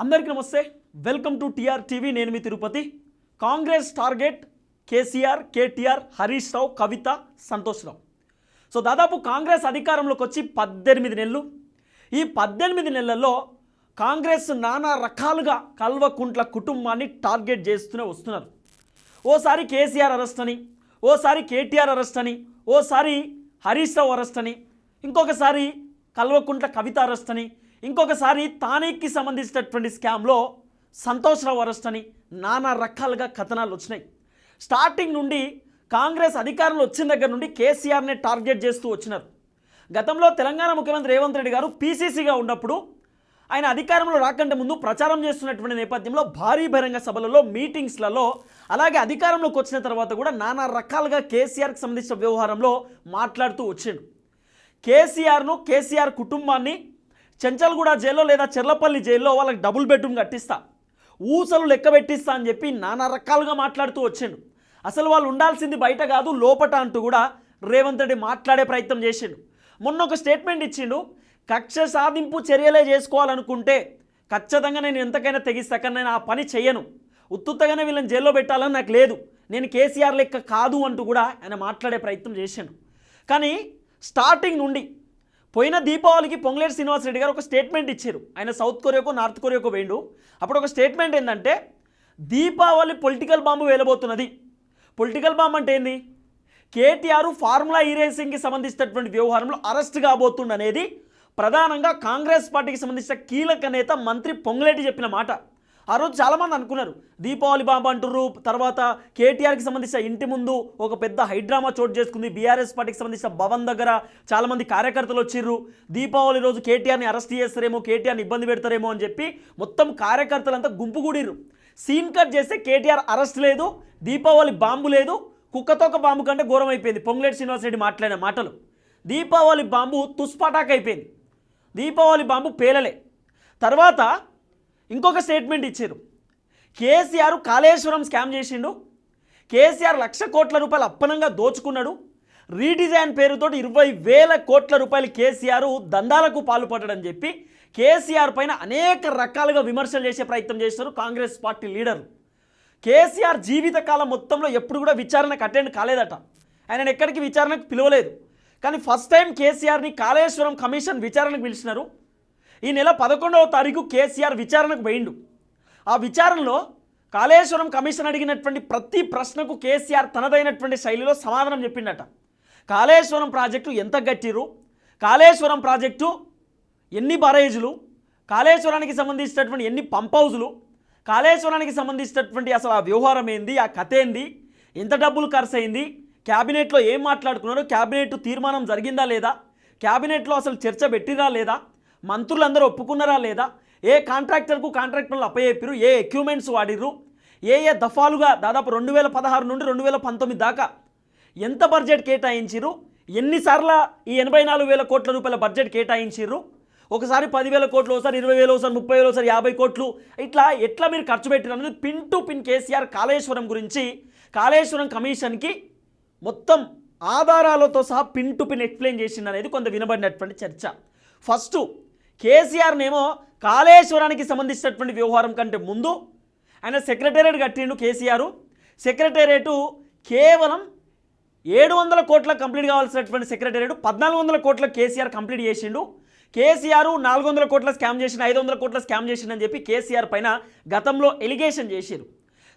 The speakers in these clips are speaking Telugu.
అందరికీ నమస్తే. Welcome to T R TV. నేను మీ తిరుపతి. కాంగ్రెస్ టార్గెట్ కేసీఆర్ కేటీఆర్ హరీష్ రావు కవిత సంతోష్ రావు. సో దాదాపు కాంగ్రెస్ అధికారంలోకి వచ్చి పద్దెనిమిది నెలలు. ఈ పద్దెనిమిది నెలల్లో కాంగ్రెస్ నానా రకాలుగా కల్వకుంట్ల కుటుంబాన్ని టార్గెట్ చేస్తూనే వస్తున్నారు. ఓసారి కేసీఆర్ అరెస్ట్ అని ఓసారి కేటీఆర్ అరెస్ట్ అని ఓసారి హరీష్ రావు అరెస్ట్ అని ఇంకొకసారి కల్వకుంట్ల కవిత అరెస్ట్ అని ఇంకొకసారి తానేకి సంబంధించినటువంటి స్కామ్లో సంతోషరావు అరెస్ట్ అని నానా రకాలుగా కథనాలు వచ్చినాయి. స్టార్టింగ్ నుండి కాంగ్రెస్ అధికారంలో వచ్చిన దగ్గర నుండి కేసీఆర్నే టార్గెట్ చేస్తూ వచ్చినారు. గతంలో తెలంగాణ ముఖ్యమంత్రి రేవంత్ రెడ్డి గారు పీసీసీగా ఉన్నప్పుడు ఆయన అధికారంలో రాకంటే ముందు ప్రచారం చేస్తున్నటువంటి నేపథ్యంలో భారీ బహిరంగ సభలలో మీటింగ్స్లలో అలాగే అధికారంలోకి వచ్చిన తర్వాత కూడా నానా రకాలుగా కేసీఆర్కి సంబంధించిన వ్యవహారంలో మాట్లాడుతూ వచ్చాడు. కేసీఆర్ను కేసీఆర్ కుటుంబాన్ని చెంచల్గూడ జైల్లో లేదా చెర్లపల్లి జైల్లో వాళ్ళకి డబుల్ బెడ్రూమ్ కట్టిస్తా. ఊసలు లెక్క పెట్టిస్తా అని చెప్పి నానా రకాలుగా మాట్లాడుతూ వచ్చిండు అసలు వాళ్ళు ఉండాల్సింది బయట కాదు లోపట అంటూ కూడా రేవంత్ రెడ్డి మాట్లాడే ప్రయత్నం చేసిండు. మొన్న ఒక స్టేట్మెంట్ ఇచ్చిండు కక్ష సాధింపు చర్యలే చేసుకోవాలనుకుంటే ఖచ్చితంగా నేను ఎంతకైనా తెగిస్తాక నేను ఆ పని చెయ్యను. ఉత్తుత్తగానే వీళ్ళని జైల్లో పెట్టాలని నాకు లేదు. నేను కేసీఆర్ లెక్క కాదు అంటూ కూడా ఆయన మాట్లాడే ప్రయత్నం చేశాను కానీ స్టార్టింగ్ నుండి పోయిన దీపావళికి పొంగులేటి శ్రీనివాసరెడ్డి గారు ఒక స్టేట్మెంట్ ఇచ్చారు. ఆయన సౌత్ కొరియాకు నార్త్ కొరియాకు వేయండు. అప్పుడు ఒక స్టేట్మెంట్ ఏంటంటే దీపావళి పొలిటికల్ బాంబు వేలబోతున్నది పొలిటికల్ బాంబు అంటే ఏంది? కేటీఆర్ ఫార్ములా ఈ రేసింగ్కి సంబంధించినటువంటి వ్యవహారంలో అరెస్ట్ కాబోతుండనేది ప్రధానంగా కాంగ్రెస్ పార్టీకి సంబంధించిన కీలక నేత మంత్రి పొంగులేటి చెప్పిన మాట. ఆ రోజు చాలామంది అనుకున్నారు. దీపావళి బాంబు అంటుర్రు తర్వాత కేటీఆర్కి సంబంధించిన ఇంటి ముందు ఒక పెద్ద హైడ్రామా చోటు చేసుకుంది. బీఆర్ఎస్ పార్టీకి సంబంధించిన భవన్ దగ్గర చాలామంది కార్యకర్తలు వచ్చిర్రు. దీపావళి రోజు కేటీఆర్ని అరెస్ట్ చేస్తారేమో కేటీఆర్ని ఇబ్బంది పెడతారేమో అని చెప్పి మొత్తం కార్యకర్తలంతా గుంపుగూడిర్రు సీన్ కట్ చేస్తే కేటీఆర్ అరెస్ట్ లేదు దీపావళి బాంబు లేదు కుక్కతోక బాంబు కంటే ఘోరం అయిపోయింది. పొంగులేటి శ్రీనివాసరెడ్డి మాట్లాడిన మాటలు. దీపావళి బాంబు తుస్పాటాక్ అయిపోయింది దీపావళి బాంబు పేలలే. తర్వాత ఇంకొక స్టేట్మెంట్ ఇచ్చారు. కేసీఆర్ కాళేశ్వరం స్కామ్ చేసిండు. కేసీఆర్ లక్ష కోట్ల రూపాయలు అప్పనంగా దోచుకున్నాడు. రీడిజైన్ పేరుతో ఇరవై వేల కోట్ల రూపాయలు కేసీఆర్ దందాలకు పాల్పడ్డని చెప్పి కేసీఆర్ పైన అనేక రకాలుగా విమర్శలు చేసే ప్రయత్నం చేస్తారు కాంగ్రెస్ పార్టీ లీడర్. కేసీఆర్ జీవితకాలం మొత్తంలో ఎప్పుడు కూడా విచారణకు అటెండ్ కాలేదట. ఆయన ఎక్కడికి విచారణకు పిలవలేదు. కానీ ఫస్ట్ టైం కేసీఆర్ని కాళేశ్వరం కమిషన్ విచారణకు పిలిచినారు. ఈ నెల పదకొండవ తారీఖు కేసీఆర్ విచారణకు పోయిండు. ఆ విచారణలో కాళేశ్వరం కమిషన్ అడిగినటువంటి ప్రతి ప్రశ్నకు కేసీఆర్ తనదైనటువంటి శైలిలో సమాధానం చెప్పిండట. కాళేశ్వరం ప్రాజెక్టు ఎంత గట్టిరు? కాళేశ్వరం ప్రాజెక్టు ఎన్ని బరేజులు కాళేశ్వరానికి సంబంధించినటువంటి ఎన్ని పంప్ హౌజులు కాళేశ్వరానికి సంబంధించినటువంటి అసలు ఆ వ్యవహారం ఏంది? ఆ కథ ఏంది? ఎంత డబ్బులు ఖర్చు అయింది? క్యాబినెట్లో ఏం మాట్లాడుకున్నారు? క్యాబినెట్ తీర్మానం జరిగిందా లేదా? క్యాబినెట్లో అసలు చర్చ పెట్టిరా లేదా? మంత్రులందరూ ఒప్పుకున్నారా లేదా? ఏ కాంట్రాక్టర్కు కాంట్రాక్టర్లు అప్పయ్యారు ఏ ఎక్విప్మెంట్స్ వాడిర్రు? ఏ ఏ దఫాలుగా దాదాపు రెండు వేల పదహారు నుండి రెండు వేల పంతొమ్మిది దాకా ఎంత బడ్జెట్ కేటాయించిర్రు? ఎన్నిసార్లు ఈ ఎనభై నాలుగు వేల కోట్ల రూపాయల బడ్జెట్ కేటాయించిర్రు? ఒకసారి పదివేల కోట్లు ఒకసారి ఇరవై వేలు ఒకసారి ముప్పై వేలు ఒకసారి యాభై కోట్లు. ఇట్లా ఎట్లా మీరు ఖర్చు పెట్టిన అనేది pin to pin KCR Kaleshwaram గురించి కాళేశ్వరం కమిషన్కి మొత్తం ఆధారాలతో సహా పిన్ టు పిన్ ఎక్స్ప్లెయిన్ చేసింది అనేది కొంత వినబడినటువంటి చర్చ. ఫస్ట్ కేసీఆర్నేమో కాళేశ్వరానికి సంబంధించినటువంటి వ్యవహారం కంటే ముందు ఆయన సెక్రటేరియట్ కట్టిండు కేసీఆర్. సెక్రటేరియట్ కేవలం ఏడు వందల కోట్ల కంప్లీట్ కావాల్సినటువంటి సెక్రటేరియట్ పద్నాలుగు వందల కోట్ల కేసీఆర్ కంప్లీట్ చేసిండు. కేసీఆర్ నాలుగు వందల కోట్ల స్కామ్ చేసిన ఐదు వందల కోట్ల స్కామ్ చేసిండని చెప్పి కేసీఆర్ పైన గతంలో ఎలిగేషన్ చేశారు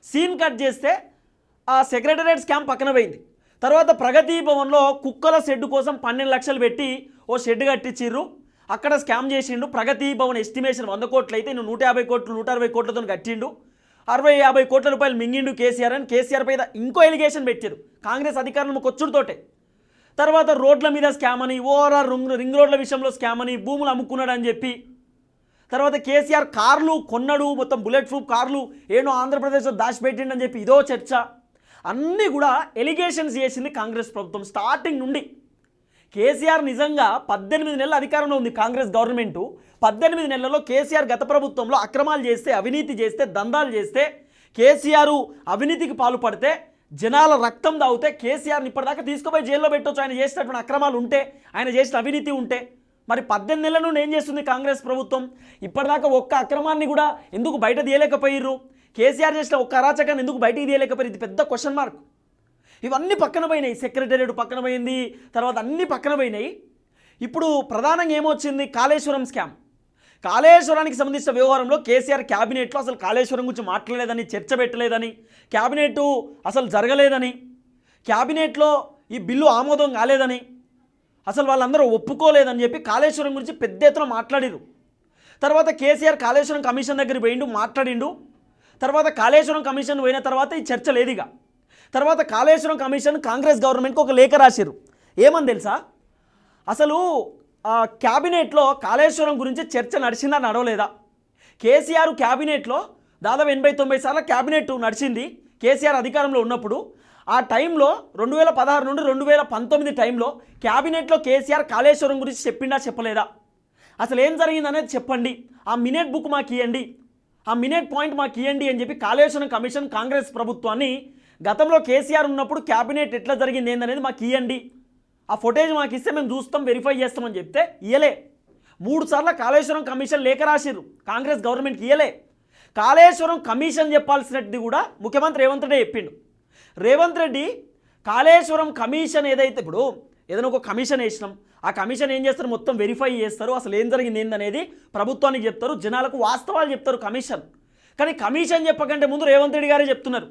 సీన్ కట్ చేస్తే ఆ సెక్రటేరియట్ స్కామ్ పక్కన పోయింది. తర్వాత ప్రగతి భవన్లో కుక్కల షెడ్ కోసం పన్నెండు లక్షలు పెట్టి ఓ షెడ్ కట్టించిర్రు. అక్కడ స్కామ్ చేసిండు. ప్రగతి భవన్ ఎస్టిమేషన్ వంద కోట్లు అయితే నువ్వు నూట యాభై కోట్లు నూట అరవై కోట్లతో కట్టిండు. అరవై యాభై కోట్ల రూపాయలు మింగిండు కేసీఆర్ అని కేసీఆర్ పై ఇంకో ఎలిగేషన్ పెట్టారు. కాంగ్రెస్ అధికారులు కొచ్చుడుతోటే తర్వాత రోడ్ల మీద స్కామ్ అని ఓవరాల్ రింగ్ రింగ్ రోడ్ల విషయంలో స్కామ్ అని భూములు అమ్ముకున్నాడు అని చెప్పి. తర్వాత కేసీఆర్ కార్లు కొన్నాడు మొత్తం బుల్లెట్ ప్రూఫ్ కార్లు ఏనో ఆంధ్రప్రదేశ్లో దాచిపెట్టిండని చెప్పి ఇదో చర్చ. అన్నీ కూడా ఎలిగేషన్స్ చేసింది కాంగ్రెస్ ప్రభుత్వం స్టార్టింగ్ నుండి. కేసీఆర్ నిజంగా పద్దెనిమిది నెలల అధికారంలో ఉంది కాంగ్రెస్ గవర్నమెంటు. పద్దెనిమిది నెలల్లో కేసీఆర్ గత ప్రభుత్వంలో అక్రమాలు చేస్తే అవినీతి చేస్తే దందాలు చేస్తే కేసీఆర్ అవినీతికి పాల్పడితే జనాల రక్తం దాగితే కేసీఆర్ని ఇప్పటిదాకా తీసుకుపోయి జైల్లో పెట్టొచ్చు. ఆయన చేసినటువంటి అక్రమాలు ఉంటే ఆయన చేసిన అవినీతి ఉంటే. మరి పద్దెనిమిది నెలల నుండి ఏం చేస్తుంది కాంగ్రెస్ ప్రభుత్వం? ఇప్పటిదాకా ఒక్క అక్రమాన్ని కూడా ఎందుకు బయట తీయలేకపోయిర్రు? కేసీఆర్ చేసిన ఒక్క అరాచకాన్ని ఎందుకు బయటికి తీయలేకపోయారు ఇది పెద్ద క్వశ్చన్ మార్క్ ఇవన్నీ పక్కన పోయినాయి. సెక్రటేరియట్ పక్కన పోయింది. తర్వాత అన్నీ పక్కన పోయినాయి. ఇప్పుడు ప్రధానంగా ఏమొచ్చింది? కాళేశ్వరం స్కామ్. కాళేశ్వరానికి సంబంధించిన వ్యవహారంలో కేసీఆర్ క్యాబినెట్లో అసలు కాళేశ్వరం గురించి మాట్లాడలేదని చర్చ పెట్టలేదని క్యాబినెట్ అసలు జరగలేదని క్యాబినెట్లో ఈ బిల్లు ఆమోదం కాలేదని అసలు వాళ్ళందరూ ఒప్పుకోలేదని చెప్పి కాళేశ్వరం గురించి పెద్ద ఎత్తున మాట్లాడిరు. తర్వాత కేసీఆర్ కాళేశ్వరం కమిషన్ దగ్గర పోయిండు మాట్లాడిండు. తర్వాత కాళేశ్వరం కమిషన్ పోయిన తర్వాత ఈ చర్చ లేదుగా. తర్వాత కాళేశ్వరం కమిషన్ కాంగ్రెస్ గవర్నమెంట్కి ఒక లేఖ రాశారు ఏమని తెలుసా? అసలు క్యాబినెట్లో కాళేశ్వరం గురించి చర్చ నడిచిందా నడవలేదా? కేసీఆర్ క్యాబినెట్లో దాదాపు ఎనభై తొంభై సార్ల క్యాబినెట్ నడిచింది కేసీఆర్ అధికారంలో ఉన్నప్పుడు. ఆ టైంలో రెండు వేల పదహారు నుండి రెండు వేల పంతొమ్మిది టైంలో క్యాబినెట్లో కేసీఆర్ కాళేశ్వరం గురించి చెప్పిండా చెప్పలేదా? అసలు ఏం జరిగిందనేది చెప్పండి. ఆ మినిట్ బుక్ మాకు ఇవ్వండి ఆ మినిట్ పాయింట్ మాకు ఇవ్వండి అని చెప్పి కాళేశ్వరం కమిషన్ కాంగ్రెస్ ప్రభుత్వాన్ని గతంలో కేసీఆర్ ఉన్నప్పుడు క్యాబినెట్ ఎట్లా జరిగింది ఏందనేది మాకు ఇవ్వండి ఆ ఫుటేజ్ మాకు ఇస్తే మేము చూస్తాం వెరిఫై చేస్తామని చెప్తే ఇయ్యలే. మూడు సార్లు కాళేశ్వరం కమిషన్ లేఖ రాసిర్రు. కాంగ్రెస్ గవర్నమెంట్కి ఇయ్యలే. కాళేశ్వరం కమిషన్ చెప్పాల్సినది కూడా ముఖ్యమంత్రి రేవంత్ రెడ్డి చెప్పిండు. రేవంత్ రెడ్డి కాళేశ్వరం కమిషన్ ఏదైతే ఇప్పుడు ఏదైనా ఒక కమిషన్ వేసినాం ఆ కమిషన్ ఏం చేస్తారు? మొత్తం వెరిఫై చేస్తారు. అసలు ఏం జరిగింది ఏందనేది ప్రభుత్వానికి చెప్తారు జనాలకు వాస్తవాలు చెప్తారు కమిషన్. కానీ కమిషన్ చెప్పకంటే ముందు రేవంత్ రెడ్డి గారే చెప్తున్నారు.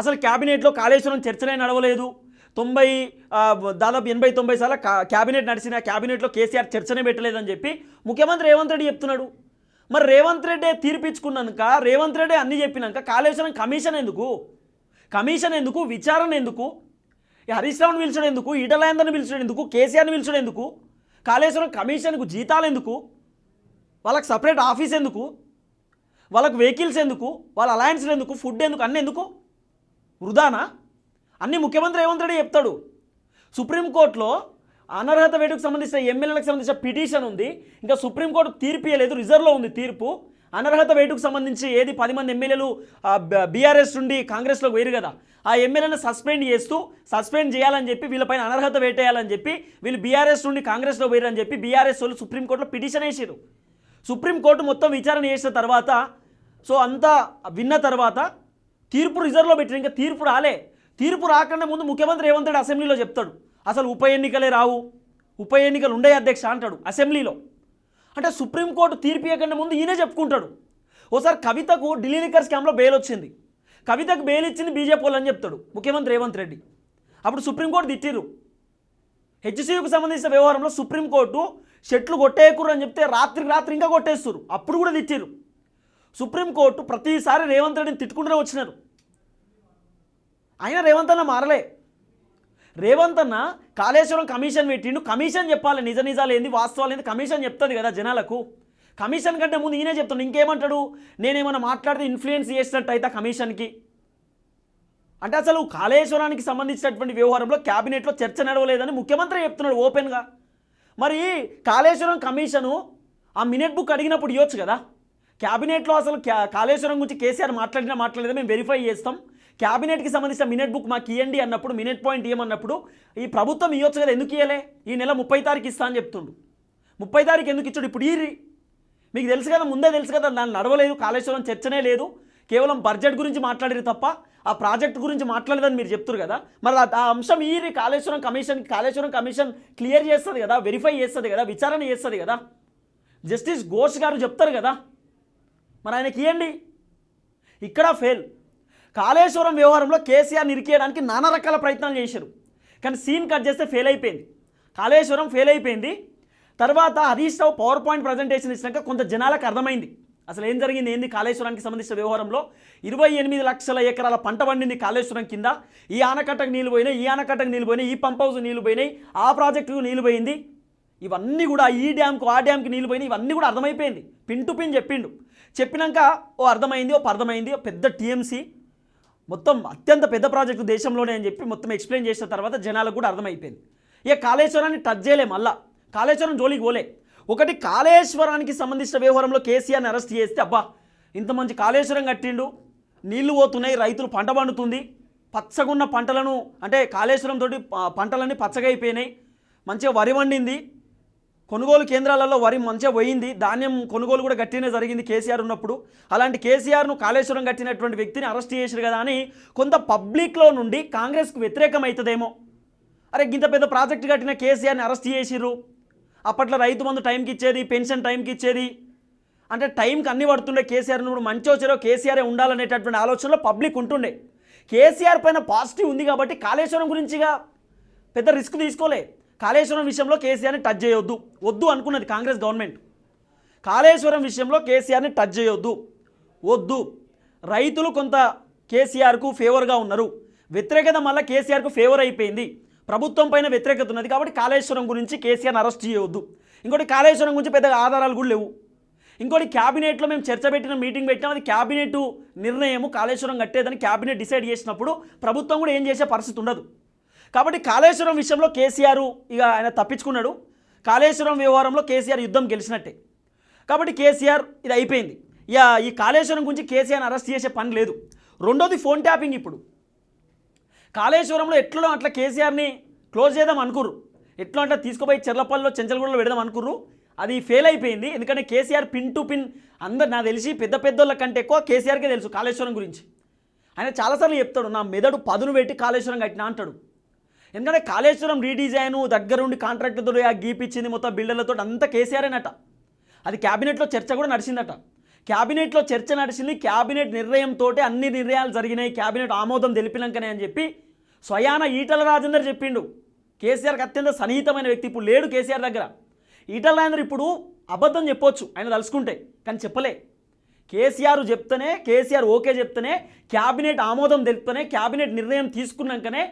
అసలు క్యాబినెట్లో కాళేశ్వరం చర్చనే నడవలేదు. తొంభై దాదాపు ఎనభై తొంభై సార్లు క్యాబినెట్ నడిచిన క్యాబినెట్లో కేసీఆర్ చర్చనే పెట్టలేదని చెప్పి ముఖ్యమంత్రి రేవంత్ రెడ్డి చెప్తున్నాడు. మరి రేవంత్ రెడ్డి తీర్పిచ్చుకున్నాక రేవంత్ రెడ్డి అన్నీ చెప్పినాక కాళేశ్వరం కమిషన్ ఎందుకు? కమిషన్ ఎందుకు? విచారణ ఎందుకు? ఈ హరీష్ రావుని పిలిచడం ఎందుకు? ఈటలాయందర్ని పిలిచడం ఎందుకు? కేసీఆర్ని పిలిచడం ఎందుకు? కాళేశ్వరం కమిషన్కు జీతాలు ఎందుకు? వాళ్ళకి సపరేట్ ఆఫీస్ ఎందుకు? వాళ్ళకు వెహికల్స్ ఎందుకు? వాళ్ళ అలయన్స్లు ఎందుకు? ఫుడ్ ఎందుకు? అన్నీ ఎందుకు? వృధానా? అన్ని ముఖ్యమంత్రి రేవంత్ రెడ్డి చెప్తాడు. సుప్రీంకోర్టులో అనర్హత వేటుకు సంబంధించిన ఎమ్మెల్యేలకు సంబంధించిన పిటిషన్ ఉంది. ఇంకా సుప్రీంకోర్టు తీర్పు ఇవ్వలేదు రిజర్వ్లో ఉంది తీర్పు. అనర్హత వేటుకు సంబంధించి ఏది పది మంది ఎమ్మెల్యేలు బీఆర్ఎస్ నుండి కాంగ్రెస్లోకి వేరు కదా ఆ ఎమ్మెల్యేని సస్పెండ్ చేస్తూ సస్పెండ్ చేయాలని చెప్పి వీళ్ళపైన అనర్హత వేటేయాలని చెప్పి వీళ్ళు బీఆర్ఎస్ నుండి కాంగ్రెస్లో వేరు అని చెప్పి బీఆర్ఎస్ వాళ్ళు సుప్రీంకోర్టులో పిటిషన్ వేసారు సుప్రీంకోర్టు మొత్తం విచారణ చేసిన తర్వాత సో అంతా విన్న తర్వాత తీర్పు రిజర్వ్లో పెట్టిన ఇంకా తీర్పు రాలే. తీర్పు రాకుండా ముందు ముఖ్యమంత్రి రేవంత్ రెడ్డి అసెంబ్లీలో చెప్తాడు. అసలు ఉప ఎన్నికలే రావు. ఉప ఎన్నికలు ఉండే అధ్యక్ష అంటాడు అసెంబ్లీలో. అంటే సుప్రీంకోర్టు తీర్పు ఇవ్వకుండా ముందు ఈయనే చెప్పుకుంటాడు. ఓసారి కవితకు ఢిల్లీ లిక్కర్ స్కామ్లో బెయిల్ వచ్చింది. కవితకు బెయిల్ ఇచ్చింది బీజేపీ వాళ్ళు అని చెప్తాడు ముఖ్యమంత్రి రేవంత్ రెడ్డి. అప్పుడు సుప్రీంకోర్టు తిట్టిరు హెచ్సియుకు సంబంధించిన వ్యవహారంలో సుప్రీంకోర్టు షెట్లు కొట్టేయకూరు అని చెప్తే రాత్రికి రాత్రి ఇంకా కొట్టేస్తారు అప్పుడు కూడా తిట్టిరు సుప్రీంకోర్టు ప్రతిసారి రేవంత్ రెడ్డిని తిట్టుకుంటూనే వచ్చినారు. అయినా రేవంత్ అన్న మారలే. రేవంత్ అన్న కాళేశ్వరం కమిషన్ పెట్టిండు. కమిషన్ చెప్పాలి. నిజ నిజాలు ఏంది? వాస్తవాలు ఏంది? కమిషన్ చెప్తుంది కదా జనాలకు. కమిషన్ కంటే ముందు ఈయనే చెప్తాడు. ఇంకేమంటాడు? నేనేమన్నా మాట్లాడితే ఇన్ఫ్లుయెన్స్ చేసినట్టు అయితే కమిషన్కి. అంటే అసలు కాళేశ్వరానికి సంబంధించినటువంటి వ్యవహారంలో క్యాబినెట్లో చర్చ నడవలేదని ముఖ్యమంత్రి చెప్తున్నాడు ఓపెన్గా. మరి కాళేశ్వరం కమిషను ఆ మినిట్ బుక్ అడిగినప్పుడు ఇవ్వచ్చు కదా? క్యాబినెట్లో అసలు క్యా- కాళేశ్వరం గురించి కేసీఆర్ మాట్లాడినా మాట్లాడేదా మేము వెరిఫై చేస్తాం. క్యాబినెట్కి సంబంధించిన మినిట్ బుక్ మాకు ఇవ్వండి అన్నప్పుడు మినిట్ పాయింట్ ఇవ్వమన్నప్పుడు ఈ ప్రభుత్వం ఇవ్వచ్చు కదా ఎందుకు ఇవ్వలే ఈ నెల ముప్పై తారీఖు ఇస్తా అని చెప్తుండు. ముప్పై తారీఖు ఎందుకు ఇచ్చాడు? ఇప్పుడు ఈ మీకు తెలుసు కదా ముందే తెలుసు కదా దాన్ని నడవలేదు కాళేశ్వరం చర్చనే లేదు. కేవలం బడ్జెట్ గురించి మాట్లాడారు తప్ప ఆ ప్రాజెక్ట్ గురించి మాట్లాడలేదని మీరు చెప్తారు కదా. మరి ఆ- ఆ అంశం ఈ Kaleshwaram commission Kaleshwaram commission clear చేస్తుంది కదా వెరిఫై చేస్తుంది కదా విచారణ చేస్తుంది కదా. జస్టిస్ ఘోష్ గారు చెప్తారు కదా మరి ఆయనకి ఇవ్వండి ఇక్కడ ఫెయిల్ కాళేశ్వరం వ్యవహారంలో కేసీఆర్ నిరికేయడానికి నానా రకాల ప్రయత్నాలు చేశారు. కానీ సీన్ కట్ చేస్తే ఫెయిల్ అయిపోయింది. కాళేశ్వరం ఫెయిల్ అయిపోయింది. తర్వాత Harish Rao power point presentation ఇచ్చినాక కొంత జనాలకు అర్థమైంది. అసలు ఏం జరిగింది? ఏంది? కాళేశ్వరానికి సంబంధించిన వ్యవహారంలో ఇరవై ఎనిమిది లక్షల ఎకరాల పంట పండింది కాళేశ్వరం కింద. ఈ ఆనకట్టకు నీళ్ళు పోయినాయి ఈ ఆనకట్టకు నీళ్ళు పోయినాయి ఈ పంప్ హౌస్ నీళ్ళు పోయినాయి ఆ ప్రాజెక్టుకు నీళ్ళు పోయింది. ఇవన్నీ కూడా ఈ డ్యామ్కు ఆ డ్యామ్కి నీళ్ళు పోయినాయి ఇవన్నీ కూడా అర్థమైపోయింది. పిన్ టు పిన్ చెప్పిండు. చెప్పినాక ఓ అర్థమైంది ఓ అర్థమైంది ఓ పెద్ద టీఎంసీ. మొత్తం అత్యంత పెద్ద ప్రాజెక్టు దేశంలోనే అని చెప్పి మొత్తం ఎక్స్ప్లెయిన్ చేసిన తర్వాత జనాలకు కూడా అర్థమైపోయింది. ఇక కాళేశ్వరాన్ని టచ్ చేయలే మళ్ళా. కాళేశ్వరం జోలికి పోలే. ఒకటి కాళేశ్వరానికి సంబంధించిన వ్యవహారంలో కేసీఆర్ని అరెస్ట్ చేస్తే అబ్బా ఇంత మంచి కాళేశ్వరం కట్టిండు నీళ్ళు పోతున్నాయి రైతులు పంట పండుతుంది పచ్చగున్న పంటలను అంటే కాళేశ్వరం తోటి పంటలన్నీ పచ్చగా అయిపోయినాయి మంచిగా వరి వండింది కొనుగోలు కేంద్రాలలో వరి మంచిగా పోయింది ధాన్యం కొనుగోలు కూడా గట్టినే జరిగింది కేసీఆర్ ఉన్నప్పుడు. అలాంటి కేసీఆర్ను కాళేశ్వరం కట్టినటువంటి వ్యక్తిని అరెస్ట్ చేశారు కదా అని కొంత పబ్లిక్లో నుండి కాంగ్రెస్కు వ్యతిరేకం అవుతుందేమో అరే ఇంత పెద్ద ప్రాజెక్ట్ కట్టిన కేసీఆర్ని అరెస్ట్ చేసిర్రు. అప్పట్లో రైతు బంధు టైంకి ఇచ్చేది పెన్షన్ టైంకి ఇచ్చేది. అంటే టైంకి అన్ని పడుతుండే కేసీఆర్ ఇప్పుడు మంచి వచ్చారో కేసీఆరే ఉండాలనేటటువంటి ఆలోచనలో పబ్లిక్ ఉంటుండే. కేసీఆర్ పైన పాజిటివ్ ఉంది కాబట్టి కాళేశ్వరం గురించిగా పెద్ద రిస్క్ తీసుకోలే. కాళేశ్వరం విషయంలో కేసీఆర్ని టచ్ చేయొద్దు. వద్దు అనుకున్నది కాంగ్రెస్ గవర్నమెంట్. కాళేశ్వరం విషయంలో కేసీఆర్ని టచ్ చేయొద్దు. వద్దు. రైతులు కొంత కేసీఆర్కు ఫేవర్గా ఉన్నారు. వ్యతిరేకత మళ్ళీ కేసీఆర్కు ఫేవర్ అయిపోయింది. ప్రభుత్వం పైన వ్యతిరేకత ఉన్నది కాబట్టి కాళేశ్వరం గురించి కేసీఆర్ని అరెస్ట్ చేయవద్దు ఇంకోటి కాళేశ్వరం గురించి పెద్దగా ఆధారాలు కూడా లేవు. ఇంకోటి క్యాబినెట్లో మేము చర్చ పెట్టిన మీటింగ్ పెట్టినాం. అది క్యాబినెట్ నిర్ణయము కాళేశ్వరం కట్టేదని క్యాబినెట్ డిసైడ్ చేసినప్పుడు ప్రభుత్వం కూడా ఏం చేసే పరిస్థితి ఉండదు. కాబట్టి కాళేశ్వరం విషయంలో కేసీఆర్ ఇక ఆయన తప్పించుకున్నాడు. కాళేశ్వరం వ్యవహారంలో కేసీఆర్ యుద్ధం గెలిచినట్టే. కాబట్టి కేసీఆర్ ఇది అయిపోయింది. ఇక ఈ కాళేశ్వరం గురించి కేసీఆర్ని అరెస్ట్ చేసే పని లేదు. రెండోది ఫోన్ ట్యాపింగ్ ఇప్పుడు. కాళేశ్వరంలో ఎట్లా అట్లా కేసీఆర్ని క్లోజ్ చేద్దాం అనుకుర్రు. ఎట్లా అంటే తీసుకుపోయి చెర్లపల్లిలో చెంచలగూడలో పెడదాం అనుకుర్రు. అది ఫెయిల్ అయిపోయింది. ఎందుకంటే కేసీఆర్ పిన్ టు పిన్ అందరు నాకు తెలిసి పెద్ద పెద్దోళ్ళ కంటే ఎక్కువ కేసీఆర్కే తెలుసు కాళేశ్వరం గురించి. ఆయన చాలాసార్లు చెప్తాడు నా మెదడు పదును పెట్టి కాళేశ్వరం కట్టినా అంటాడు. ఎందుకంటే కాళేశ్వరం రీడిజైన్ దగ్గరుండి కాంట్రాక్టులతో గీపిచ్చింది మొత్తం బిల్డర్లతో అంతా కేసీఆర్ఏనట అది క్యాబినెట్లో చర్చ కూడా నడిచిందట. క్యాబినెట్లో చర్చ నడిచింది క్యాబినెట్ నిర్ణయంతో అన్ని నిర్ణయాలు జరిగినాయి క్యాబినెట్ ఆమోదం తెలిపినాకనే అని చెప్పి స్వయాన ఈటల రాజేందర్ చెప్పిండు. కేసీఆర్కి అత్యంత సన్నిహితమైన వ్యక్తి ఇప్పుడు లేడు కేసీఆర్ దగ్గర. ఈటల రాజేందర్ ఇప్పుడు అబద్ధం చెప్పొచ్చు ఆయన తలుసుకుంటే కానీ చెప్పలే. కేసీఆర్ చెప్తేనే కేసీఆర్ ఓకే చెప్తేనే క్యాబినెట్ ఆమోదం తెలిపితేనే క్యాబినెట్ నిర్ణయం తీసుకున్నాకనే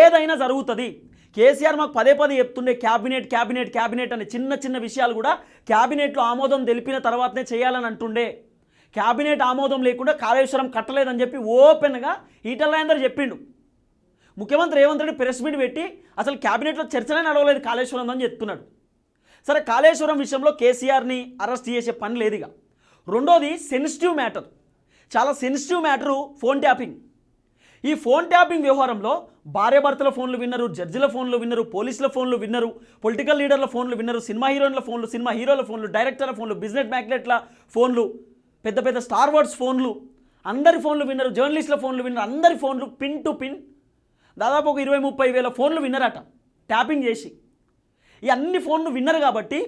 ఏదైనా జరుగుతుంది. కేసీఆర్ మాకు పదే పదే చెప్తుండే క్యాబినెట్ క్యాబినెట్ క్యాబినెట్ అనే చిన్న చిన్న విషయాలు కూడా క్యాబినెట్లో ఆమోదం తెలిపిన తర్వాతనే చేయాలని అంటుండే. క్యాబినెట్ ఆమోదం లేకుండా కాళేశ్వరం కట్టలేదని చెప్పి ఓపెన్గా ఈటల రాజేందర్ చెప్పిండు. ముఖ్యమంత్రి రేవంత్ రెడ్డి ప్రెస్ మీట్ పెట్టి అసలు క్యాబినెట్లో చర్చలే నడవలేదు కాళేశ్వరం అని చెప్తున్నాడు. సరే కాళేశ్వరం విషయంలో కేసీఆర్ని అరెస్ట్ చేసే పని లేదు ఇక రెండోది సెన్సిటివ్ మ్యాటర్ చాలా సెన్సిటివ్ మ్యాటరు ఫోన్ ట్యాపింగ్ ఈ ఫోన్ ట్యాపింగ్ వ్యవహారంలో భార్యాభర్తల ఫోన్లు విన్నరు జడ్జిల ఫోన్లు విన్నరు పోలీసుల ఫోన్లు విన్నరు పొలిటికల్ లీడర్ల ఫోన్లు విన్నరు సినిమా హీరోయిన్ల ఫోన్లు సినిమా హీరోల ఫోన్లు డైరెక్టర్ల ఫోన్లు బిజినెస్ మ్యాగ్నెట్ల ఫోన్లు పెద్ద పెద్ద స్టార్ వర్డ్స్ ఫోన్లు అందరి ఫోన్లు విన్నరు జర్నలిస్టుల ఫోన్లు విన్నరు అందరి ఫోన్లు పిన్ టు పిన్ దాదాపు ఒక ఇరవై ముప్పై వేల ఫోన్లు విన్నారట ట్యాపింగ్ చేసి. ఈ అన్ని ఫోన్లు విన్నరు కాబట్టి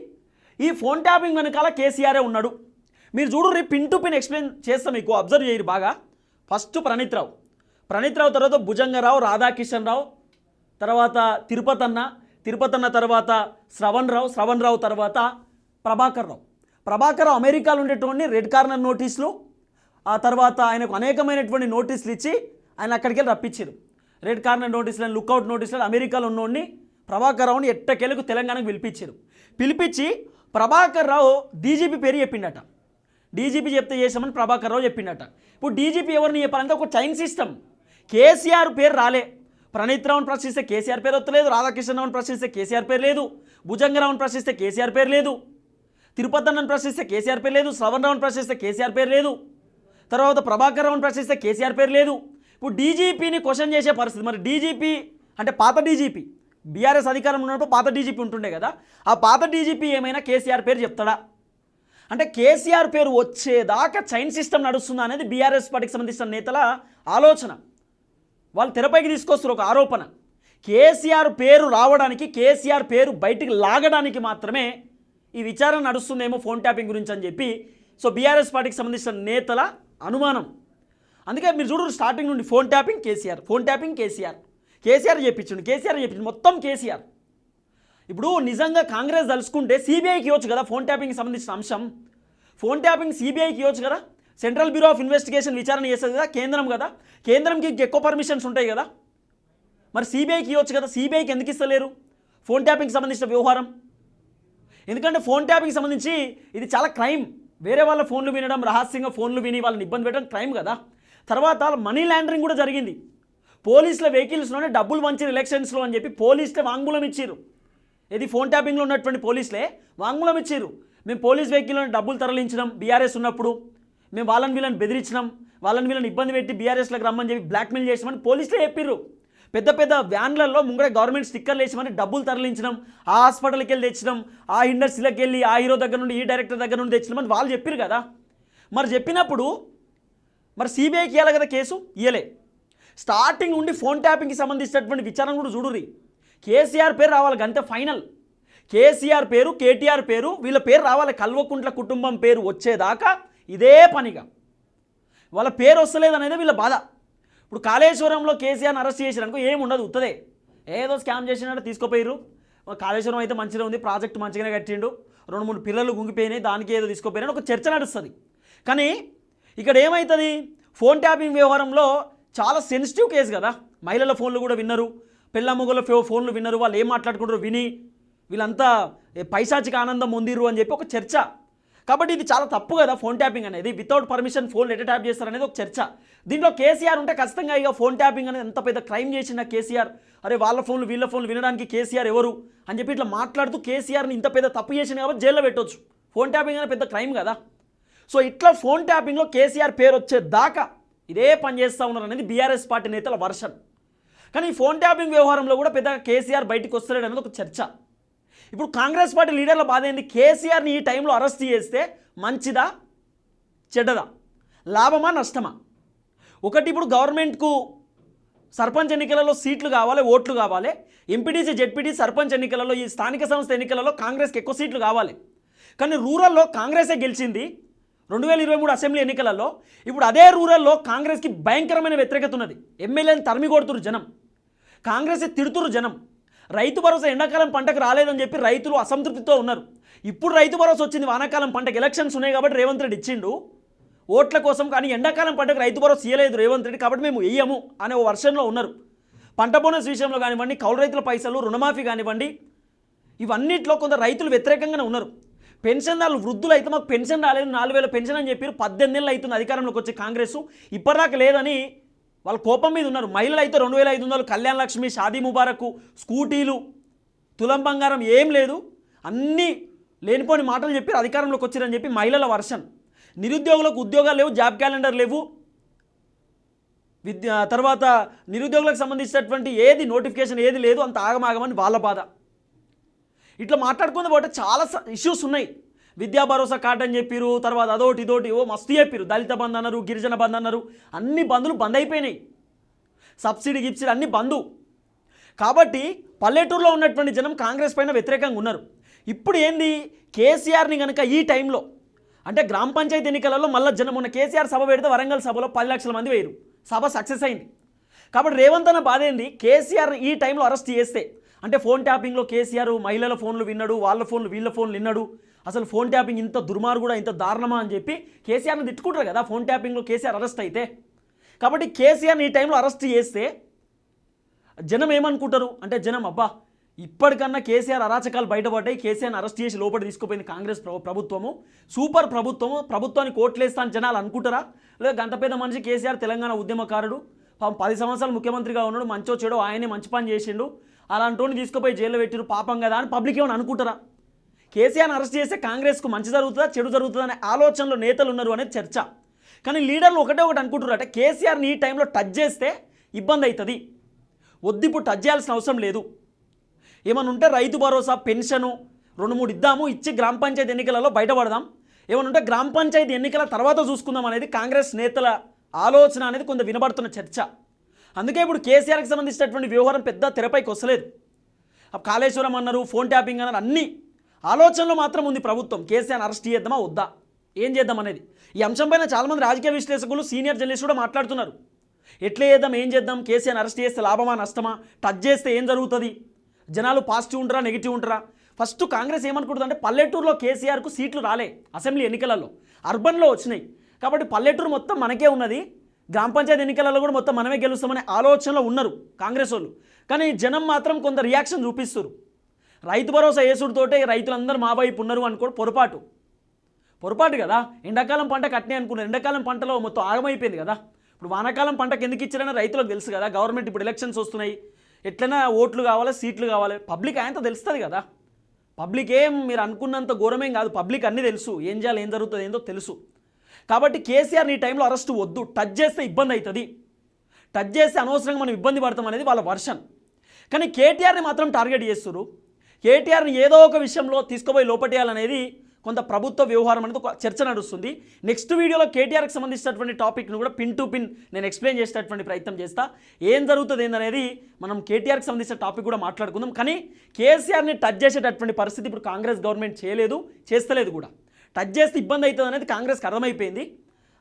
ఈ ఫోన్ ట్యాపింగ్ వెనకాల కేసీఆరే ఉన్నాడు. మీరు చూడు పిన్ టు పిన్ ఎక్స్ప్లెయిన్ చేస్తాం మీకు అబ్జర్వ్ చేయరు బాగా. ఫస్ట్ ప్రణీత్ రావు ప్రణీత్ రావు తర్వాత భుజంగరావు రాధాకిషన్ రావు తర్వాత తిరుపతన్న తిరుపతన్న తిరుపతి అన్న తర్వాత శ్రవణ్ రావు శ్రవణ్ రావు తర్వాత ప్రభాకర్ రావు ప్రభాకర్ రావు అమెరికాలో ఉండేటువంటి రెడ్ కార్నర్ నోటీసులు ఆ తర్వాత ఆయనకు అనేకమైనటువంటి నోటీసులు ఇచ్చి ఆయన అక్కడికి వెళ్ళి రప్పించారు. రెడ్ కార్నర్ నోటీసులు లుక్అవుట్ నోటీసులు అమెరికాలో ఉన్నోడిని ప్రభాకర్ రావుని ఎట్టకేలకు తెలంగాణకు పిలిపించారు. పిలిపించి ప్రభాకర్ రావు డీజీపీ పేరు చెప్పిండట. డీజీపీ చెప్తే చేసామని ప్రభాకర్ రావు చెప్పిండట. ఇప్పుడు డీజీపీ ఎవరిని చెప్పాలంటే ఒక చైన్ సిస్టమ్. కేసీఆర్ పేరు రాలే. ప్రణీత్ రావుని ప్రశ్నిస్తే కేసీఆర్ పేరు వస్తలేదు రాధాకృష్ణ రావుని ప్రశ్నిస్తే కేసీఆర్ పేరు లేదు భుజంగరావును ప్రశ్నిస్తే కేసీఆర్ పేరు లేదు తిరుపతి అన్నను ప్రశ్నిస్తే కేసీఆర్ పేరు లేదు శ్రవణ్ రావుని ప్రశ్నిస్తే కేసీఆర్ పేరు లేదు తర్వాత ప్రభాకర్ రావుని ప్రశ్నిస్తే కేసీఆర్ పేరు లేదు. ఇప్పుడు డీజీపీని క్వశ్చన్ చేసే పరిస్థితి మరి డీజీపీ అంటే పాత డీజీపీ బీఆర్ఎస్ అధికారంలో ఉన్నప్పుడు పాత డీజీపీ ఉంటుండే కదా ఆ పాత డీజీపీ ఏమైనా కేసీఆర్ పేరు చెప్తాడా? అంటే కేసీఆర్ పేరు వచ్చేదాకా చైన్ సిస్టమ్ నడుస్తుందా అనేది బీఆర్ఎస్ పార్టీకి సంబంధించిన నేతల ఆలోచన. వాళ్ళు తెరపైకి తీసుకొస్తారు ఒక ఆరోపణ. కేసీఆర్ పేరు రావడానికి కేసీఆర్ పేరు బయటికి లాగడానికి మాత్రమే ఈ విచారణ నడుస్తుందేమో ఫోన్ ట్యాపింగ్ గురించి అని చెప్పి సో బీఆర్ఎస్ పార్టీకి సంబంధించిన నేతల అనుమానం. అందుకే మీరు చూడరు స్టార్టింగ్ నుండి phone tapping KCR phone tapping KCR. KCR చెప్పించండి KCR చెప్పించండి మొత్తం కేసీఆర్. ఇప్పుడు నిజంగా కాంగ్రెస్ తలుచుకుంటే సిబిఐకి ఇవ్వచ్చు కదా ఫోన్ ట్యాపింగ్కి సంబంధించిన అంశం? ఫోన్ ట్యాపింగ్ సిబిఐకి ఇవ్వచ్చు కదా? సెంట్రల్ బ్యూరో ఆఫ్ ఇన్వెస్టిగేషన్ విచారణ చేస్తుంది కదా కేంద్రం కదా? కేంద్రంకి ఎక్కువ పర్మిషన్స్ ఉంటాయి కదా? మరి సిబిఐకి ఇవ్వచ్చు కదా? సిబిఐకి ఎందుకు ఇస్తలేరు? ఫోన్ ట్యాపింగ్కి సంబంధించిన వ్యవహారం? ఎందుకంటే ఫోన్ ట్యాపింగ్కి సంబంధించి ఇది చాలా క్రైమ్ వేరే వాళ్ళ ఫోన్లు వినడం రహస్యంగా ఫోన్లు విని వాళ్ళని ఇబ్బంది పెట్టడం క్రైమ్ కదా? తర్వాత మనీ లాండరింగ్ కూడా జరిగింది. పోలీసుల వెహికల్స్లోనే డబ్బులు మంచి ఎలక్షన్స్లో అని చెప్పి పోలీసులే వాంగ్మూలం ఇచ్చారు ఇది ఫోన్ ట్యాపింగ్లో ఉన్నటువంటి పోలీసులే? వాంగ్మూలం ఇచ్చారు మేము పోలీస్ వెహికల్లో డబ్బులు తరలించడం బీఆర్ఎస్ ఉన్నప్పుడు. మేము వాళ్ళని వీళ్ళని బెదిరించినాం వాళ్ళని వీళ్ళని ఇబ్బంది పెట్టి బీఆర్ఎస్లకు రమ్మని చెప్పి బ్లాక్మెయిల్ చేసామని పోలీసులే చెప్పారు పెద్ద పెద్ద వ్యాన్లలో ముంగడ గవర్నమెంట్ స్టిక్కర్లు వేసి డబ్బులు తరలించడం ఆ హాస్పిటల్కి వెళ్ళి తెచ్చడం ఆ ఇండస్ట్రీలకు వెళ్ళి ఆ హీరో దగ్గర నుండి ఈ డైరెక్టర్ దగ్గర నుండి తెచ్చినామని వాళ్ళు చెప్పారు కదా. మరి చెప్పినప్పుడు మరి సిబిఐకి ఇవ్వాలి కదా కేసు? ఇయ్యలే. స్టార్టింగ్ నుండి ఫోన్ ట్యాపింగ్కి సంబంధించినటువంటి విచారణ కూడా చూడుర్రీ. కేసీఆర్ పేరు రావాలి అంతే ఫైనల్. కేసీఆర్ పేరు కేటీఆర్ పేరు వీళ్ళ పేరు రావాలి కల్వకుంట్ల కుటుంబం పేరు వచ్చేదాకా ఇదే పనిగా. వాళ్ళ పేరు వస్తలేదు అనేది వీళ్ళ బాధ. ఇప్పుడు కాళేశ్వరంలో కేసీఆర్ని అరెస్ట్ చేసిరనుకో ఏముండదు ఉండదు ఉత్తదే. ఏదో స్కామ్ చేసినట్టు తీసుకుపోయారు కాళేశ్వరం అయితే మంచిగా ఉంది ప్రాజెక్ట్ మంచిగానే కట్టిండు. రెండు మూడు పిల్లలు గుంగిపోయినాయి దానికి ఏదో తీసుకుపోయినా ఒక చర్చ నడుస్తుంది. కానీ ఇక్కడ ఏమవుతుంది ఫోన్ ట్యాపింగ్ వ్యవహారంలో చాలా సెన్సిటివ్ కేసు కదా. మహిళల ఫోన్లు కూడా విన్నరు. పిల్లమ్మగుల ఫోన్లు విన్నారు వాళ్ళు ఏం మాట్లాడుకుంటారు విని వీళ్ళంతా పైశాచిక ఆనందం పొందిరు అని చెప్పి ఒక చర్చ. కాబట్టి ఇది చాలా తప్పు కదా ఫోన్ ట్యాపింగ్ అనేది. వితౌట్ పర్మిషన్ ఫోన్ ఎట ట్యాప్ చేస్తారనేది ఒక చర్చ. దీంట్లో కేసీఆర్ ఉంటే ఖచ్చితంగా ఇక ఫోన్ ట్యాపింగ్ అనేది ఎంత పెద్ద క్రైమ్ చేసిన కేసీఆర్? అరే వాళ్ళ ఫోన్లు వీళ్ళ ఫోన్లు వినడానికి కేసీఆర్ ఎవరు? అని చెప్పి ఇట్లా మాట్లాడుతూ కేసీఆర్ని ఇంత పెద్ద తప్పు చేసిన కాబట్టి జైల్లో పెట్టొచ్చు. ఫోన్ ట్యాపింగ్ అనేది పెద్ద క్రైమ్ కదా. సో ఇట్లా ఫోన్ ట్యాపింగ్లో కేసీఆర్ పేరు వచ్చేదాకా ఇదే పని చేస్తూ ఉన్నారు అనేది బీఆర్ఎస్ పార్టీ నేతల వర్షన్. కానీ ఈ ఫోన్ ట్యాపింగ్ వ్యవహారంలో కూడా పెద్దగా కేసీఆర్ బయటకు వస్తాడు అనేది ఒక చర్చ. ఇప్పుడు కాంగ్రెస్ పార్టీ లీడర్ల బాధ ఏంది? కేసీఆర్ని ఈ టైంలో అరెస్ట్ చేస్తే మంచిదా? చెడ్డదా? లాభమా? నష్టమా? ఒకటి ఇప్పుడు గవర్నమెంట్కు సర్పంచ్ ఎన్నికలలో సీట్లు కావాలి ఓట్లు కావాలి. ఎంపీటీసీ జెడ్పీటీ సర్పంచ్ ఎన్నికలలో ఈ స్థానిక సంస్థ ఎన్నికలలో కాంగ్రెస్కి ఎక్కువ సీట్లు కావాలి. కానీ రూరల్లో కాంగ్రెసే గెలిచింది రెండు వేల ఇరవై మూడు అసెంబ్లీ ఎన్నికలలో. ఇప్పుడు అదే రూరల్లో కాంగ్రెస్కి భయంకరమైన వ్యతిరేకత ఉన్నది. ఎమ్మెల్యేని తరిమి కొడుతురు జనం. కాంగ్రెస్ తిడుతురు జనం. రైతు భరోసా ఎండాకాలం పంటకు రాలేదని చెప్పి రైతులు అసంతృప్తితో ఉన్నారు. ఇప్పుడు రైతు భరోసా వచ్చింది వానాకాలం పంటకు. ఎలక్షన్స్ ఉన్నాయి కాబట్టి రేవంత్ రెడ్డి ఇచ్చిండు. ఓట్ల కోసం కానీ ఎండాకాలం పంటకు రైతు భరోసా ఇయ్యలేదు రేవంత్ రెడ్డి కాబట్టి మేము వేయము అనే ఓ వర్షన్లో ఉన్నారు. పంట బోనస్ విషయంలో కానివ్వండి కౌలు రైతుల పైసలు రుణమాఫీ కానివ్వండి ఇవన్నిట్లో కొంత రైతులు వ్యతిరేకంగానే ఉన్నారు. పెన్షన్దారులు వృద్ధులు అయితే మాకు పెన్షన్ రాలేదు నాలుగు వేల పెన్షన్ అని చెప్పి పద్దెనిమిది నెలలు అవుతుంది అధికారంలోకి వచ్చే కాంగ్రెస్. ఇప్పటిదాకా లేదని వాళ్ళ కోపం మీద ఉన్నారు. మహిళలు అయితే రెండు వేల ఐదు వందలు కళ్యాణ లక్ష్మి షాదీ ముబారక్ స్కూటీలు తులం బంగారం ఏం లేదు. అన్నీ లేనిపోని మాటలు చెప్పి అధికారంలోకి వచ్చారని చెప్పి మహిళల వర్షన్. నిరుద్యోగులకు ఉద్యోగాలు లేవు జాబ్ క్యాలెండర్ లేవు. విద్య తర్వాత నిరుద్యోగులకు సంబంధించినటువంటి ఏది నోటిఫికేషన్ ఏది లేదు అంత ఆగమాగమని వాళ్ళ బాధ. ఇట్లా మాట్లాడుకున్న పోతే చాలా ఇష్యూస్ ఉన్నాయి. విద్యా భరోసా కార్డు అని చెప్పిరు తర్వాత అదోటి ఇదోటి ఓ మస్తు చెప్పిరు. దళిత బంద్ అన్నారు గిరిజన బంద్ అన్నారు అన్ని బంధులు బంద్ అయిపోయినాయి. సబ్సిడీ గిప్సిడీ అన్ని బంధు కాబట్టి పల్లెటూరులో ఉన్నటువంటి జనం కాంగ్రెస్ పైన వ్యతిరేకంగా ఉన్నారు. ఇప్పుడు ఏంది? కేసీఆర్ని కనుక ఈ టైంలో అంటే గ్రామ పంచాయతీ ఎన్నికలలో మళ్ళీ జనం ఉన్న కేసీఆర్ సభ పెడితే వరంగల్ సభలో పది లక్షల మంది వేయరు సభ సక్సెస్ అయింది. కాబట్టి రేవంత్ అన్న బాధ ఏంది? కేసీఆర్ ఈ టైంలో అరెస్ట్ చేస్తే అంటే ఫోన్ ట్యాపింగ్లో కేసీఆర్ మహిళల ఫోన్లు విన్నాడు వాళ్ళ ఫోన్లు వీళ్ళ ఫోన్లు విన్నాడు అసలు ఫోన్ ట్యాపింగ్ ఇంత దుర్మార్గుడా ఇంత దారుణమా అని చెప్పి కేసీఆర్ని తిట్టుకుంటారు కదా ఫోన్ ట్యాపింగ్లో కేసీఆర్ అరెస్ట్ అయితే. కాబట్టి కేసీఆర్ని ఈ టైంలో అరెస్ట్ చేస్తే జనం ఏమనుకుంటారు? అంటే జనం అబ్బా ఇప్పటికన్నా కేసీఆర్ అరాచకాలు బయటపడ్డాయి కేసీఆర్ని అరెస్ట్ చేసి లోపల తీసుకుపోయింది కాంగ్రెస్ ప్రభుత్వము. సూపర్ ప్రభుత్వము ప్రభుత్వానికి ఓట్లేస్తా అని జనాలు అనుకుంటారా? లేదా గంట పెద్ద మనిషి కేసీఆర్ తెలంగాణ ఉద్యమకారుడు పాపం పది సంవత్సరాలు ముఖ్యమంత్రిగా ఉన్నాడు మంచో చెడో ఆయనే మంచి పని చేసిండు అలాంటి తీసుకుపోయి జైల్లో పెట్టిరు పాపం కదా అని పబ్లిక్ ఏమైనా అనుకుంటారా? కేసీఆర్ని అరెస్ట్ చేస్తే కాంగ్రెస్కు మంచి జరుగుతుందా చెడు జరుగుతుందా అనే ఆలోచనలో నేతలు ఉన్నారు అనేది చర్చ. కానీ లీడర్లు ఒకటే ఒకటి అనుకుంటున్నారు అంటే కేసీఆర్ని ఈ టైంలో టచ్ చేస్తే ఇబ్బంది అవుతుంది. వద్దు ఇప్పుడు టచ్ చేయాల్సిన అవసరం లేదు. ఏమైనా ఉంటే రైతు భరోసా పెన్షను రెండు మూడు ఇద్దాము ఇచ్చి గ్రామ పంచాయతీ ఎన్నికలలో బయటపడదాం. ఏమైనా ఉంటే గ్రామ పంచాయతీ ఎన్నికల తర్వాత చూసుకుందాం అనేది కాంగ్రెస్ నేతల ఆలోచన అనేది కొంత వినబడుతున్న చర్చ. అందుకే ఇప్పుడు కేసీఆర్కి సంబంధించినటువంటి వ్యవహారం పెద్ద తెరపైకి వస్తలేదు. ఆ కాళేశ్వరం అన్నారు ఫోన్ ట్యాపింగ్ అన్నారు అన్నీ ఆలోచనలో మాత్రం ఉంది ప్రభుత్వం. కేసీఆర్ అరెస్ట్ చేద్దామా వద్దా? ఏం చేద్దాం అనేది? ఈ అంశంపైన చాలామంది రాజకీయ విశ్లేషకులు సీనియర్ జర్నలిస్ట్ కూడా మాట్లాడుతున్నారు. ఎట్లా చేద్దాం ఏం చేద్దాం? కేసీఆర్ అరెస్ట్ చేస్తే లాభమా నష్టమా? టచ్ చేస్తే ఏం జరుగుతుంది? జనాలు పాజిటివ్ ఉంటారా నెగిటివ్ ఉంటారా ఫస్ట్ కాంగ్రెస్ ఏమనుకుంటుంది అంటే పల్లెటూరులో కేసీఆర్కు సీట్లు రాలే అసెంబ్లీ ఎన్నికలలో. అర్బన్లో వచ్చినాయి. కాబట్టి పల్లెటూరు మొత్తం మనకే ఉన్నది. గ్రామ పంచాయతీ ఎన్నికలలో కూడా మొత్తం మనమే గెలుస్తామనే ఆలోచనలో ఉన్నారు కాంగ్రెస్ వాళ్ళు. కానీ జనం మాత్రం కొంత రియాక్షన్ చూపిస్తారు రైతు భరోసా వేసుడుతోటే రైతులందరూ మా వైపు ఉన్నారు అనుకోవడం పొరపాటు. పొరపాటు కదా? ఎండాకాలం పంట కట్నే అనుకున్నారు. ఎండాకాలం పంటలో మొత్తం ఆగమైపోయింది కదా? ఇప్పుడు వానాకాలం పంటకు ఎందుకు ఇచ్చారని రైతులకు తెలుసు కదా? గవర్నమెంట్ ఇప్పుడు ఎలక్షన్స్ వస్తున్నాయి. ఎట్లైనా ఓట్లు కావాలి సీట్లు కావాలి? పబ్లిక్ ఆయనతో తెలుస్తుంది కదా? పబ్లిక్ ఏం మీరు అనుకున్నంత ఘోరమేం కాదు. పబ్లిక్ అన్నీ తెలుసు. ఏం చేయాలి ఏం జరుగుతుంది ఏందో తెలుసు. కాబట్టి కేసీఆర్ నీ టైంలో అరెస్ట్ వద్దు. టచ్ చేస్తే ఇబ్బంది అవుతుంది. టచ్ చేస్తే అనవసరంగా మనం ఇబ్బంది పడతాం అనేది వాళ్ళ వర్షన్. కానీ కేటీఆర్ని మాత్రం టార్గెట్ చేస్తున్నారు కేటీఆర్ని ఏదో ఒక విషయంలో తీసుకుపోయి లోపటేయాలనేది కొంత ప్రభుత్వ వ్యవహారం అనేది ఒక చర్చ నడుస్తుంది. నెక్స్ట్ వీడియోలో కేటీఆర్కి సంబంధించినటువంటి టాపిక్ను కూడా పిన్ టు పిన్ నేను ఎక్స్ప్లెయిన్ చేసేటటువంటి ప్రయత్నం చేస్తా. ఏం జరుగుతుంది ఏందనేది మనం కేటీఆర్కి సంబంధించిన టాపిక్ కూడా మాట్లాడుకుందాం. కానీ కేసీఆర్ని టచ్ చేసేటటువంటి పరిస్థితి ఇప్పుడు కాంగ్రెస్ గవర్నమెంట్ చేయలేదు చేస్తలేదు కూడా. టచ్ చేస్తే ఇబ్బంది అవుతుంది అనేది కాంగ్రెస్కి అర్థమైపోయింది.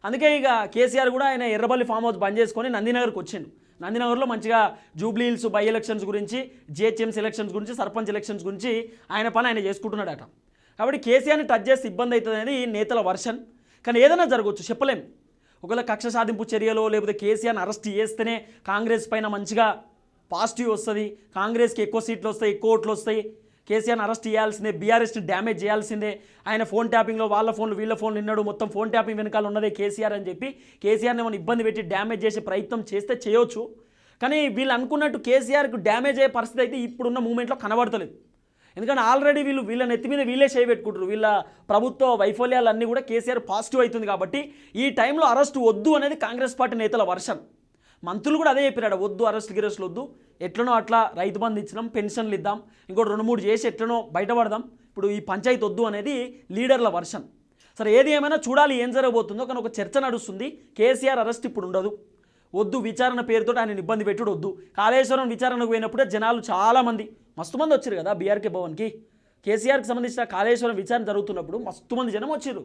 అందుకే ఇక కేసీఆర్ కూడా ఆయన ఎర్రబల్లి ఫామ్ హౌస్ బంద్ చేసుకొని నందినగర్కి వచ్చిండు. నందినగర్లో మంచిగా జూబ్లీ హిల్స్ బై ఎలక్షన్స్ గురించి జిహెచ్ఎంసీ ఎలక్షన్స్ గురించి సర్పంచ్ ఎలక్షన్స్ గురించి ఆయన పని ఆయన చేసుకుంటున్నాడట. కాబట్టి కేసీఆర్ని టచ్ చేస్తే ఇబ్బంది అవుతుంది నేతల వర్షన్. కానీ ఏదైనా జరగవచ్చు చెప్పలేం. ఒకవేళ కక్ష సాధింపు చర్యలో లేకపోతే కేసీఆర్ని అరెస్ట్ చేస్తేనే కాంగ్రెస్ పైన మంచిగా పాజిటివ్ వస్తుంది కాంగ్రెస్కి ఎక్కువ సీట్లు వస్తాయి ఎక్కువ ఓట్లు వస్తాయి. కేసీఆర్ని అరెస్ట్ చేయాల్సిందే బీఆర్ఎస్ని డ్యామేజ్ చేయాల్సిందే. ఆయన ఫోన్ ట్యాపింగ్లో వాళ్ళ ఫోన్లు వీళ్ళ ఫోన్లు విన్నాడు. మొత్తం ఫోన్ ట్యాపింగ్ వెనకాల ఉన్నదే కేసీఆర్ అని చెప్పి కేసీఆర్ని మనం ఇబ్బంది పెట్టి డ్యామేజ్ చేసే ప్రయత్నం చేస్తే చేయొచ్చు. కానీ వీళ్ళు అనుకున్నట్టు కేసీఆర్కు డ్యామేజ్ అయ్యే పరిస్థితి అయితే ఇప్పుడున్న మూమెంట్లో కనబడతలేదు. ఎందుకంటే ఆల్రెడీ వీళ్ళు వీళ్ళ నెత్తి మీద వీళ్ళే చేయబెట్టుకుంటారు వీళ్ళ ప్రభుత్వ వైఫల్యాలన్నీ కూడా కేసీఆర్ పాజిటివ్ అవుతుంది కాబట్టి ఈ టైంలో అరెస్ట్ వద్దు అనేది కాంగ్రెస్ పార్టీ నేతల వర్షన్. మంత్రులు కూడా అదే చెప్పారు వద్దు అరెస్ట్ గిరెస్ట్లు వద్దు. ఎట్లనో అట్లా రైతు బంధు ఇచ్చినాం పెన్షన్లు ఇద్దాం ఇంకోటి రెండు మూడు చేసి ఎట్లనో బయటపడదాం. ఇప్పుడు ఈ పంచాయతీ వద్దు అనేది లీడర్ల వర్షన్. సరే ఏది ఏమైనా చూడాలి ఏం జరగబోతుందో కానీ ఒక చర్చ నడుస్తుంది. కేసీఆర్ అరెస్ట్ ఇప్పుడు ఉండదు. వద్దు విచారణ పేరుతో ఆయన ఇబ్బంది పెట్టుడు వద్దు. కాళేశ్వరం విచారణకు పోయినప్పుడే జనాలు చాలామంది మస్తు మంది వచ్చారు కదా బీఆర్కే భవన్కి. కేసీఆర్కి సంబంధించిన కాళేశ్వరం విచారణ జరుగుతున్నప్పుడు మస్తు మంది జనం వచ్చారు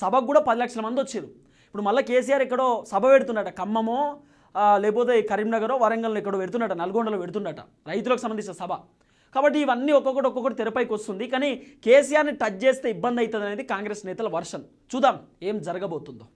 సభకు కూడా పది లక్షల మంది వచ్చారు ఇప్పుడు మళ్ళీ కేసీఆర్ ఎక్కడో సభ పెడుతున్నాడు ఖమ్మమో లేకపోతే కరీంనగర్ వరంగల్లో ఎక్కడో పెడుతున్నట నల్గొండలో పెడుతున్నట రైతులకు సంబంధించిన సభ. కాబట్టి ఇవన్నీ ఒక్కొక్కటి ఒక్కొక్కటి తెరపైకి వస్తుంది. కానీ కేసీఆర్ని టచ్ చేస్తే ఇబ్బంది అవుతుంది అనేది కాంగ్రెస్ నేతల వర్షన్. చూద్దాం ఏం జరగబోతుందో.